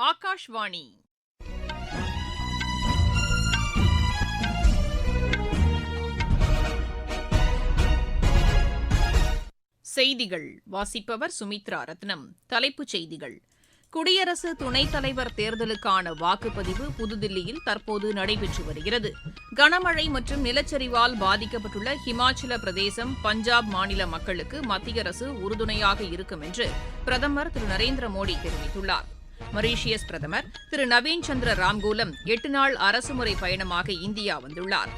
ஆகாஷ்வாணி. செய்திகள். வாசிப்பவர் சுமித்ரா ரத்னம். தலைப்புச் செய்திகள். குடியரசு துணைத் தலைவர் தேர்தலுக்கான வாக்குப்பதிவு புதுதில்லியில் தற்போது நடைபெற்று வருகிறது. கனமழை மற்றும் நிலச்சரிவால் பாதிக்கப்பட்டுள்ள ஹிமாச்சல பிரதேசம் பஞ்சாப் மாநில மக்களுக்கு மத்திய அரசு உறுதுணையாக இருக்கும் என்று பிரதமர் திரு நரேந்திர மோடி தெரிவித்துள்ளார். மொரீஷியஸ் பிரதமர் திரு நவீன் சந்திர ராம்கூலம் எட்டு நாள் அரசுமுறை பயணமாக இந்தியா வந்துள்ளார்.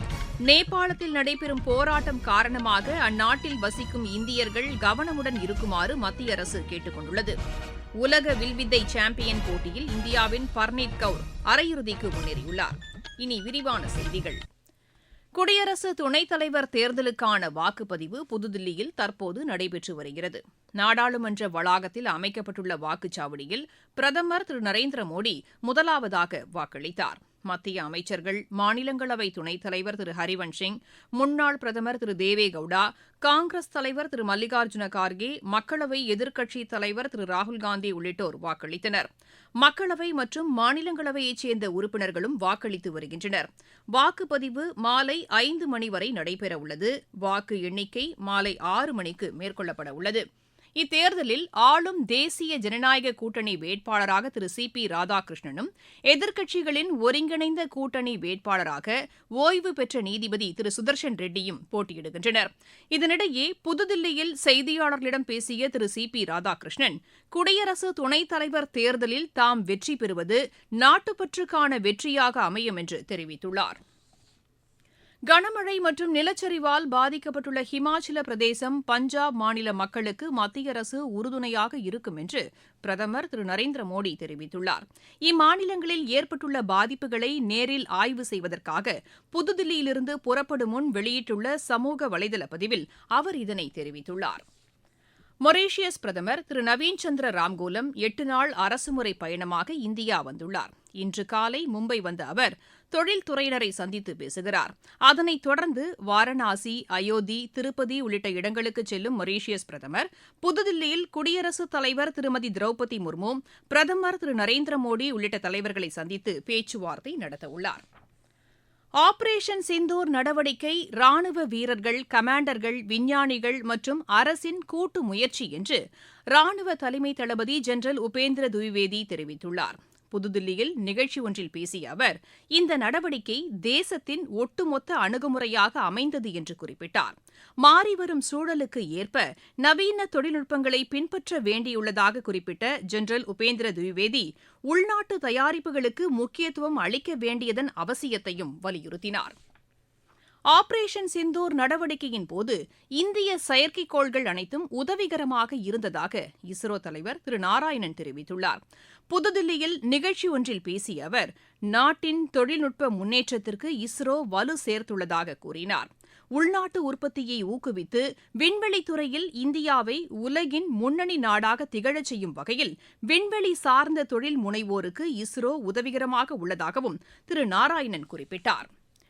நேபாளத்தில் நடைபெறும் போராட்டம் காரணமாக அந்நாட்டில் வசிக்கும் இந்தியர்கள் கவனமுடன் இருக்குமாறு மத்திய அரசு கேட்டுக் கொண்டுள்ளது உலக வில்வித்தை சாம்பியன் போட்டியில் இந்தியாவின் பர்னீத் கவுர் அரையிறுதிக்கு முன்னேறியுள்ளார். இனி விரிவான செய்திகள். குடியரசு துணைத் தலைவர் தேர்தலுக்கான வாக்குப்பதிவு புதுதில்லியில் தற்போது நடைபெற்று வருகிறது. நாடாளுமன்ற வளாகத்தில் அமைக்கப்பட்டுள்ள வாக்குச்சாவடியில் பிரதமர் திரு. நரேந்திர மோடி முதலாவதாக வாக்களித்தார். மத்திய அமைச்சர்கள் மாநிலங்களவை துணைத் தலைவர் திரு. ஹரிவன்ஷ் சிங் முன்னாள் பிரதமர் திரு. தேவே கவுடா காங்கிரஸ் தலைவர் திரு. மல்லிகார்ஜுன கார்கே மக்களவை எதிர்க்கட்சித் தலைவர் திரு. ராகுல்காந்தி உள்ளிட்டோர் வாக்களித்தனர். மக்களவை மற்றும் மாநிலங்களவையைச் சேர்ந்த உறுப்பினர்களும் வாக்களித்து வருகின்றனர். வாக்குப்பதிவு மாலை ஐந்து மணி வரை நடைபெறவுள்ளது. வாக்கு எண்ணிக்கை மாலை ஆறு மணிக்கு மேற்கொள்ளப்பட உள்ளது இத்தேர்தலில் ஆளும் தேசிய ஜனநாயக கூட்டணி வேட்பாளராக திரு சி பி ராதாகிருஷ்ணனும் எதிர்க்கட்சிகளின் ஒருங்கிணைந்த கூட்டணி வேட்பாளராக ஓய்வு பெற்ற நீதிபதி திரு சுதர்ஷன் ரெட்டியும் போட்டியிடுகின்றனர். இதனிடையே புதுதில்லியில் செய்தியாளர்களிடம் பேசிய திரு சி பி ராதாகிருஷ்ணன் குடியரசு துணைத் தலைவர் தேர்தலில் தாம் வெற்றி பெறுவது நாட்டுப்பற்றுக்கான வெற்றியாக அமையும் என்று தெரிவித்துள்ளார். கனமழை மற்றும் நிலச்சரிவால் பாதிக்கப்பட்டுள்ள ஹிமாச்சல பிரதேசம் பஞ்சாப் மாநில மக்களுக்கு மத்திய அரசு உறுதுணையாக இருக்கும் என்று பிரதமர் திரு. நரேந்திர மோடி தெரிவித்துள்ளார். இம்மாநிலங்களில் ஏற்பட்டுள்ள பாதிப்புகளை நேரில் ஆய்வு செய்வதற்காக புதுதில்லியிலிருந்து புறப்படும் முன் வெளியிட்டுள்ள சமூக வலைதள பதிவில் அவர் இதனை தெரிவித்துள்ளார். மொரீஷியஸ் பிரதமர் திரு. நவீன் சந்திர ராம்கோலம் எட்டு நாள் அரசுமுறை பயணமாக இந்தியா வந்துள்ளார். இன்று காலை மும்பை வந்த அவர் தொழில்துறையினரை சந்தித்து பேசுகிறார். அதனைத் தொடர்ந்து வாரணாசி அயோத்தி திருப்பதி உள்ளிட்ட இடங்களுக்கு செல்லும் மொரீஷியஸ் பிரதமர் புதுதில்லியில் குடியரசுத் தலைவர் திருமதி திரௌபதி முர்மு பிரதமர் திரு நரேந்திர மோடி உள்ளிட்ட தலைவர்களை சந்தித்து பேச்சுவார்த்தை நடத்தவுள்ளார். ஆபரேஷன் சிந்தூர் நடவடிக்கை ராணுவ வீரர்கள் கமாண்டர்கள் விஞ்ஞானிகள் மற்றும் அரசின் கூட்டு முயற்சி என்று ராணுவ தலைமை தளபதி ஜெனரல் உபேந்திர துவிவேதி தெரிவித்துள்ளார். புதுதில்லியில் நிகழ்ச்சி ஒன்றில் பேசிய அவர் இந்த நடவடிக்கை தேசத்தின் ஒட்டுமொத்த அணுகுமுறையாக அமைந்தது என்று குறிப்பிட்டார். மாறிவரும் சூழலுக்கு ஏற்ப நவீன தொழில்நுட்பங்களை பின்பற்ற வேண்டியுள்ளதாக குறிப்பிட்ட ஜெனரல் உபேந்திர துவிவேதி உள்நாட்டு தயாரிப்புகளுக்கு முக்கியத்துவம் அளிக்க வேண்டியதன் அவசியத்தையும் வலியுறுத்தினார். ஆபரேஷன் சிந்தூர் நடவடிக்கையின் போது இந்திய செயற்கைக்கோள்கள் அனைத்தும் உதவிகரமாக இருந்ததாக இஸ்ரோ தலைவர் திரு. நாராயணன் தெரிவித்துள்ளார். புதுதில்லியில் நிகழ்ச்சி ஒன்றில் பேசிய அவர் நாட்டின் தொழில்நுட்ப முன்னேற்றத்திற்கு இஸ்ரோ வலு சேர்த்துள்ளதாக கூறினார். உள்நாட்டு உற்பத்தியை ஊக்குவித்து விண்வெளித்துறையில் இந்தியாவை உலகின் முன்னணி நாடாக திகழச் செய்யும் வகையில் விண்வெளி சார்ந்த தொழில் முனைவோருக்கு இஸ்ரோ உதவிகரமாக உள்ளதாகவும் திரு. நாராயணன் குறிப்பிட்டார்.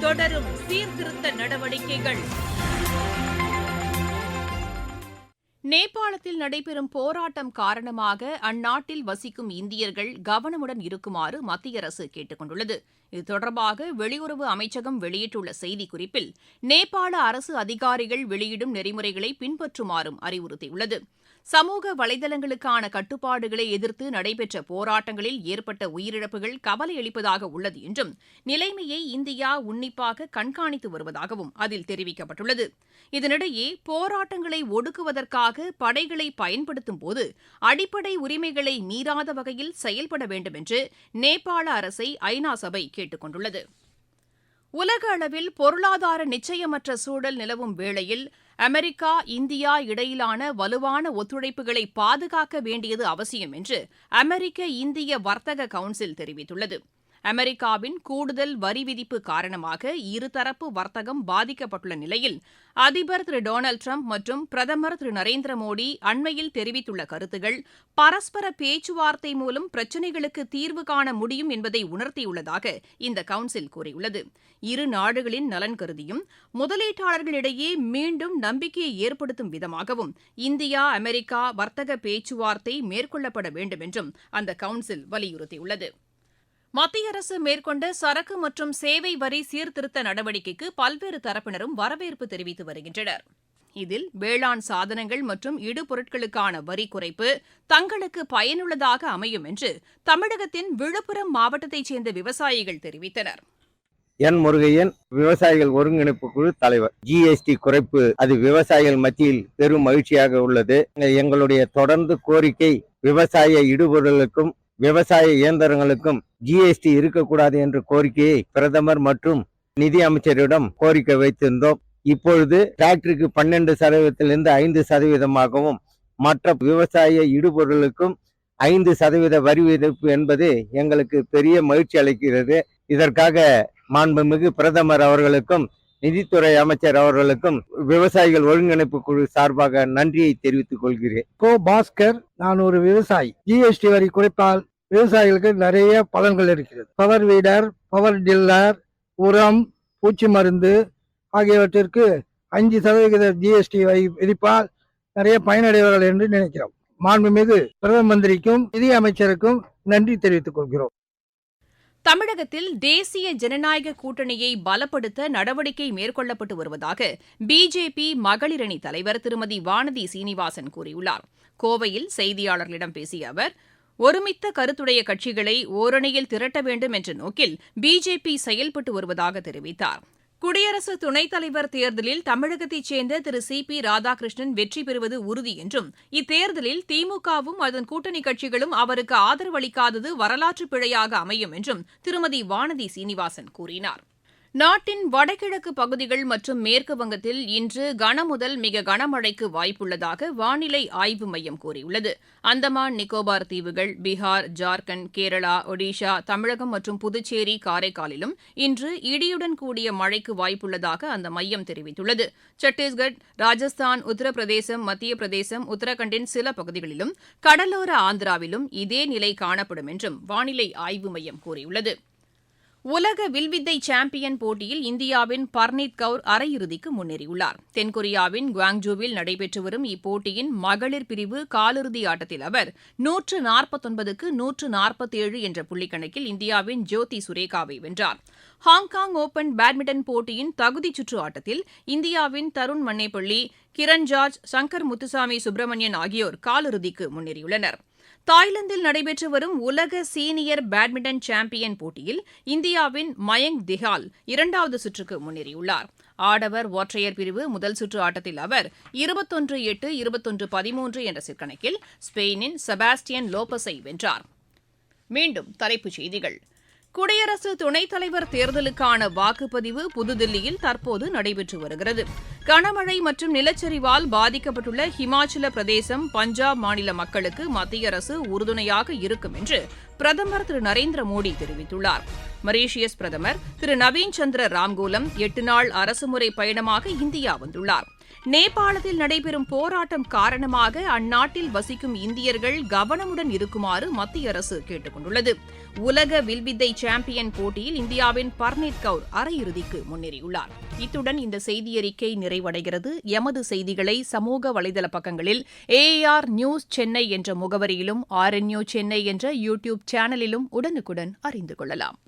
தொடரும் சீர்திருத்த நடவடிக்கைகள். நேபாளத்தில் நடைபெறும் போராட்டம் காரணமாக அந்நாட்டில் வசிக்கும் இந்தியர்கள் கவனமுடன் இருக்குமாறு மத்திய அரசு கேட்டுக் கொண்டுள்ளது இது தொடர்பாக வெளியுறவு அமைச்சகம் வெளியிட்டுள்ள செய்திக்குறிப்பில் நேபாள அரசு அதிகாரிகள் வெளியிடும் நெறிமுறைகளை பின்பற்றுமாறும் அறிவுறுத்தியுள்ளது. சமூக வலைதளங்களுக்கான கட்டுப்பாடுகளை எதிர்த்து நடைபெற்ற போராட்டங்களில் ஏற்பட்ட உயிரிழப்புகள் கவலையளிப்பதாக உள்ளது என்றும் நிலைமையை இந்தியா உன்னிப்பாக கண்காணித்து வருவதாகவும் அதில் தெரிவிக்கப்பட்டுள்ளது. இதனிடையே போராட்டங்களை ஒடுக்குவதற்காக படைகளை பயன்படுத்தும் போது அடிப்படை உரிமைகளை மீறாத வகையில் செயல்பட வேண்டும் என்று நேபாள அரசை ஐநா சபை கேட்டுக் கொண்டுள்ளது. உலக அளவில் பொருளாதார நிச்சயமற்ற சூழல் நிலவும் வேளையில் அமெரிக்கா இந்தியா இடையிலான வலுவான ஒத்துழைப்புகளை பாதுகாக்க வேண்டியது அவசியம் என்று அமெரிக்க இந்திய வர்த்தக கவுன்சில் தெரிவித்துள்ளது. அமெரிக்காவின் கூடுதல் வரி விதிப்பு காரணமாக இருதரப்பு வர்த்தகம் பாதிக்கப்பட்டுள்ள நிலையில் அதிபர் திரு டொனால்டு ட்ரம்ப் மற்றும் பிரதமர் திரு நரேந்திர மோடி அண்மையில் தெரிவித்துள்ள கருத்துகள் பரஸ்பர பேச்சுவார்த்தை மூலம் பிரச்சினைகளுக்கு தீர்வு காண முடியும் என்பதை உணர்த்தியுள்ளதாக இந்த கவுன்சில் கூறியுள்ளது. இரு நாடுகளின் நலன் கருதியும் முதலீட்டாளர்களிடையே மீண்டும் நம்பிக்கையை ஏற்படுத்தும் விதமாகவும் இந்தியா அமெரிக்கா வர்த்தக பேச்சுவார்த்தை மேற்கொள்ளப்பட வேண்டும் என்றும் அந்த கவுன்சில் வலியுறுத்தியுள்ளது. மத்திய அரசு மேற்கொண்ட சரக்கு மற்றும் சேவை வரி சீர்திருத்த நடவடிக்கைக்கு பல்வேறு தரப்பினரும் வரவேற்பு தெரிவித்து வருகின்றனர். இதில் வேளாண் சாதனங்கள் மற்றும் இடுபொருட்களுக்கான வரி குறைப்பு தங்களுக்கு பயனுள்ளதாக அமையும் என்று தமிழகத்தின் விழுப்புரம் மாவட்டத்தைச் சேர்ந்த விவசாயிகள் தெரிவித்தனர். என் முருகையன் விவசாயிகள் ஒருங்கிணைப்பு குழு தலைவர். ஜிஎஸ்டி குறைப்பு அது விவசாயிகள் மத்தியில் பெரும் மகிழ்ச்சியாக உள்ளது. எங்களுடைய தொடர்ந்து கோரிக்கை விவசாய இடுபொருளுக்கும் விவசாய இயந்திரங்களுக்கும் ஜிஎஸ்டி இருக்கக்கூடாது என்ற கோரிக்கையை பிரதமர் மற்றும் நிதி அமைச்சரிடம் கோரிக்கை வைத்திருந்தோம். இப்பொழுது டிராக்டருக்கு பன்னெண்டு சதவீதத்திலிருந்து ஐந்து சதவீதமாகவும் மற்ற விவசாய இடுபொருளுக்கும் ஐந்து சதவீத வரி விதிப்பு என்பது எங்களுக்கு பெரிய மகிழ்ச்சி அளிக்கிறது. இதற்காக மாண்புமிகு பிரதமர் அவர்களுக்கும் நிதித்துறை அமைச்சர் அவர்களுக்கும் விவசாயிகள் ஒருங்கிணைப்பு குழு சார்பாக நன்றியை தெரிவித்துக் கொள்கிறேன். கோ பாஸ்கர் நான் ஒரு விவசாயி. ஜிஎஸ்டி வரி குறைப்பால் விவசாயிகளுக்கு நிறைய பலன்கள் இருக்கிறது. பவர் வீடர் பவர் டில்லர் உரம் பூச்சி மருந்து ஆகியவற்றிற்கு அஞ்சு சதவிகித ஜிஎஸ்டி வரி விதிப்பால் நிறைய பயனடைவார்கள் என்று நினைக்கிறோம். மாண்புமிகு பிரதம மந்திரிக்கும் நிதி அமைச்சருக்கும் நன்றி தெரிவித்துக் கொள்கிறோம். தமிழகத்தில் தேசிய ஜனநாயக கூட்டணியை பலப்படுத்த நடவடிக்கை மேற்கொள்ளப்பட்டு வருவதாக பிஜேபி மகளிரணி தலைவர் திருமதி வானதி சீனிவாசன் கூறியுள்ளார். கோவையில் செய்தியாளர்களிடம் பேசிய அவர் ஒருமித்த கருத்துடைய கட்சிகளை ஓரணியில் திரட்ட வேண்டும் என்ற நோக்கில் பிஜேபி செயல்பட்டு வருவதாக தெரிவித்தார். குடியரசு துணைத் தலைவர் தேர்தலில் தமிழகத்தைச் சேர்ந்த திரு சி பி ராதாகிருஷ்ணன் வெற்றி பெறுவது உறுதி என்றும் இத்தேர்தலில் திமுகவும் அதன் கூட்டணி கட்சிகளும் அவருக்கு ஆதரவளிக்காதது வரலாற்று பிழையாக அமையும் என்றும் திருமதி வானதி சீனிவாசன் கூறினார். நாட்டின் வடகிழக்கு பகுதிகள் மற்றும் மேற்கு வங்கத்தில் இன்று கனமுதல் மிக கனமழைக்கு வாய்ப்புள்ளதாக வானிலை ஆய்வு மையம் கூறியுள்ளது. அந்தமான் நிக்கோபார் தீவுகள் பீகார் ஜார்க்கண்ட் கேரளா ஒடிஷா தமிழகம் மற்றும் புதுச்சேரி காரைக்காலிலும் இன்று இடியுடன் கூடிய மழைக்கு வாய்ப்புள்ளதாக அந்த மையம் தெரிவித்துள்ளது. சத்தீஸ்கட் ராஜஸ்தான் உத்தரப்பிரதேசம் மத்திய பிரதேசம் உத்தரகண்டின் சில பகுதிகளிலும் கடலோர ஆந்திராவிலும் இதே நிலை காணப்படும் என்றும் வானிலை ஆய்வு மையம் கூறியுள்ளது. உலக வில்வித்தை சாம்பியன் போட்டியில் இந்தியாவின் பர்னீத் கவுர் அரையிறுதிக்கு முன்னேறியுள்ளார். தென்கொரியாவின் குவாங்ஜூவில் நடைபெற்று வரும் இப்போட்டியின் மகளிர் பிரிவு காலிறுதி ஆட்டத்தில் அவர் நூற்று நாற்பத்தொன்பதுக்கு நூற்று நாற்பத்தேழு என்ற புள்ளிக்கணக்கில் இந்தியாவின் ஜோதி சுரேகாவை வென்றார். ஹாங்காங் ஓபன் பேட்மிண்டன் போட்டியின் தகுதிச் சுற்று ஆட்டத்தில் இந்தியாவின் தருண் மன்னேப்பள்ளி கிரண் ஜார்ஜ் சங்கர் முத்துசாமி சுப்பிரமணியன் ஆகியோர் காலிறுதிக்கு முன்னேறியுள்ளனா் தாய்லாந்தில் நடைபெற்று வரும் உலக சீனியர் பேட்மிண்டன் சாம்பியன் போட்டியில் இந்தியாவின் மயங்க் திஹால் இரண்டாவது சுற்றுக்கு முன்னேறியுள்ளார். ஆடவர் ஒற்றையர் பிரிவு முதல் சுற்று ஆட்டத்தில் அவர் இருபத்தொன்று எட்டு இருபத்தொன்று பதிமூன்று என்ற சிற்கணக்கில் ஸ்பெயினின் செபாஸ்டியன் லோபஸை வென்றார். மீண்டும் தலைப்புச் செய்திகள். குடியரசு துணைத் தலைவர் தேர்தலுக்கான வாக்குப்பதிவு புதுதில்லியில் தற்போது நடைபெற்று வருகிறது. கனமழை மற்றும் நிலச்சரிவால் பாதிக்கப்பட்டுள்ள ஹிமாச்சல பிரதேசம் பஞ்சாப் மாநில மக்களுக்கு மத்திய அரசு உறுதுணையாக இருக்கும் என்று பிரதமர் திரு நரேந்திர மோடி தெரிவித்துள்ளார். மரீஷியஸ் பிரதமர் திரு நவீன் சந்திர ராம்கூலம் எட்டு நாள் அரசுமுறை பயணமாக இந்தியா வந்துள்ளார். நேபாளத்தில் நடைபெறும் போராட்டம் காரணமாக அந்நாட்டில் வசிக்கும் இந்தியர்கள் கவனமுடன் இருக்குமாறு மத்திய அரசு கேட்டுக் கொண்டுள்ளது உலக வில்வித்தை சாம்பியன் போட்டியில் இந்தியாவின் பர்னீத் கவுர் அரையிறுதிக்கு முன்னேறியுள்ளார். இத்துடன் இந்த செய்தியறிக்கை நிறைவடைகிறது. எமது செய்திகளை சமூக வலைதள பக்கங்களில் ஏஆர் நியூஸ் சென்னை என்ற முகவரியிலும் ஆர்என்யூ சென்னை என்ற யூ டியூப் சேனலிலும் உடனுக்குடன் அறிந்து கொள்ளலாம்.